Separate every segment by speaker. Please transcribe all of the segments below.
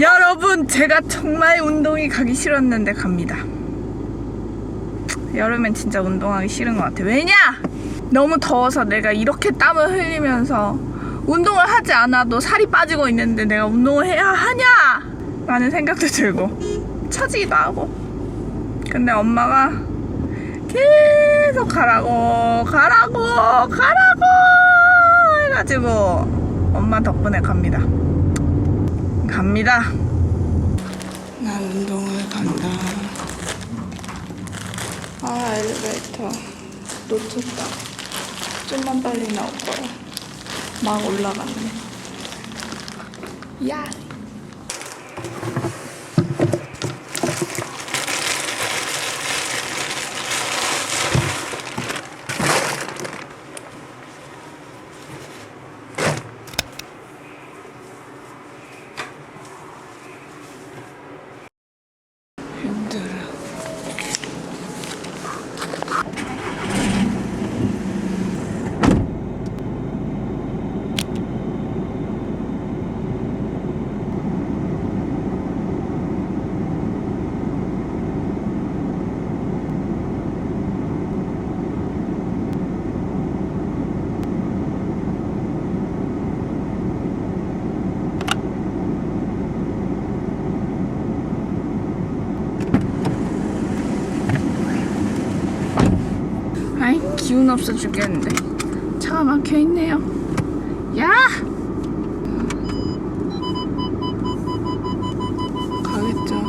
Speaker 1: 여러분 제가 정말 운동이 가기 싫었는데 갑니다. 여름엔 진짜 운동하기 싫은 것 같아 왜냐? 너무 더워서 내가 이렇게 땀을 흘리면서 운동을 하지 않아도 살이 빠지고 있는데 내가 운동을 해야 하냐? 라는 생각도 들고 처지기도 하고. 근데 엄마가 계속 가라고 가라고 가라고 해가지고 엄마 덕분에 갑니다 갑니다. 난 운동을 간다. 아 엘리베이터. 놓쳤다. 좀만 빨리 나올 거야. 막 올라갔네. 야 아이 기운 없어 죽겠는데 차가 막혀 있네요. 야! 가겠죠.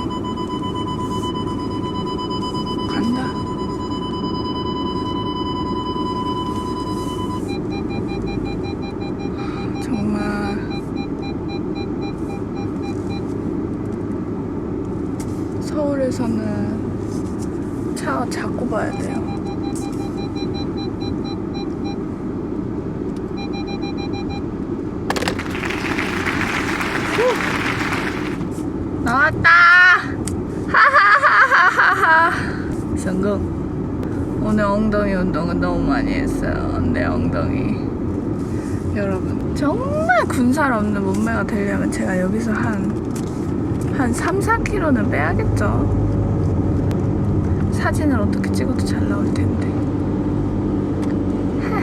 Speaker 1: 간다. 정말 서울에서는 차 자꾸 봐야 돼요. 나왔다! 하하하하하하! 성공. 오늘 엉덩이 운동은 너무 많이 했어요. 내 엉덩이. 여러분, 정말 군살 없는 몸매가 되려면 제가 여기서 한, 한 3, 4kg는 빼야겠죠. 사진을 어떻게 찍어도 잘 나올 텐데. 하.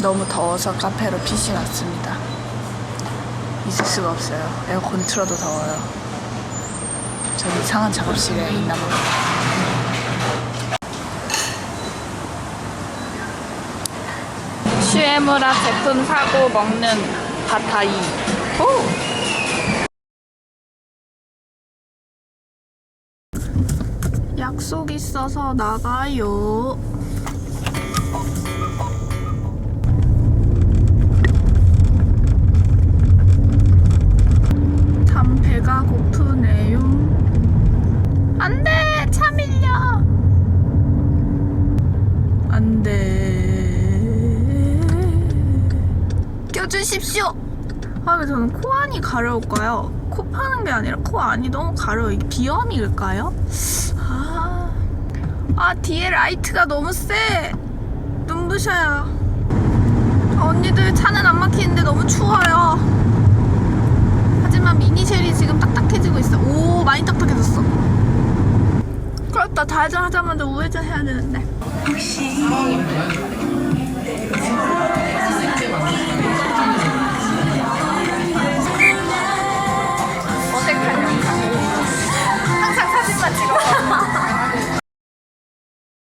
Speaker 1: 너무 더워서 카페로 빛이 났습니다. 있을 수가 없어요. 에어컨 틀어도 더워요. 저 이상한 작업실에 있나 봐요. 슈에무라 제품 사고 먹는 바타이. 오! 약속 있어서 나가요. 참 배가 고프네요. 안 돼! 차 밀려! 안 돼. 껴주십시오! 아, 왜 저는 코 안이 가려울까요? 코 파는 게 아니라 코 안이 너무 가려워. 이게 비염일까요? 아, 아, 뒤에 라이트가 너무 세! 눈부셔요. 아, 언니들 차는 안 막히는데 너무 추워요. 하지만 미니쉘이 지금 딱딱해지고 있어. 오, 많이 딱딱해졌어. 그렇다. 좌회전 하자마자 우회전 해야 되는데. 혹시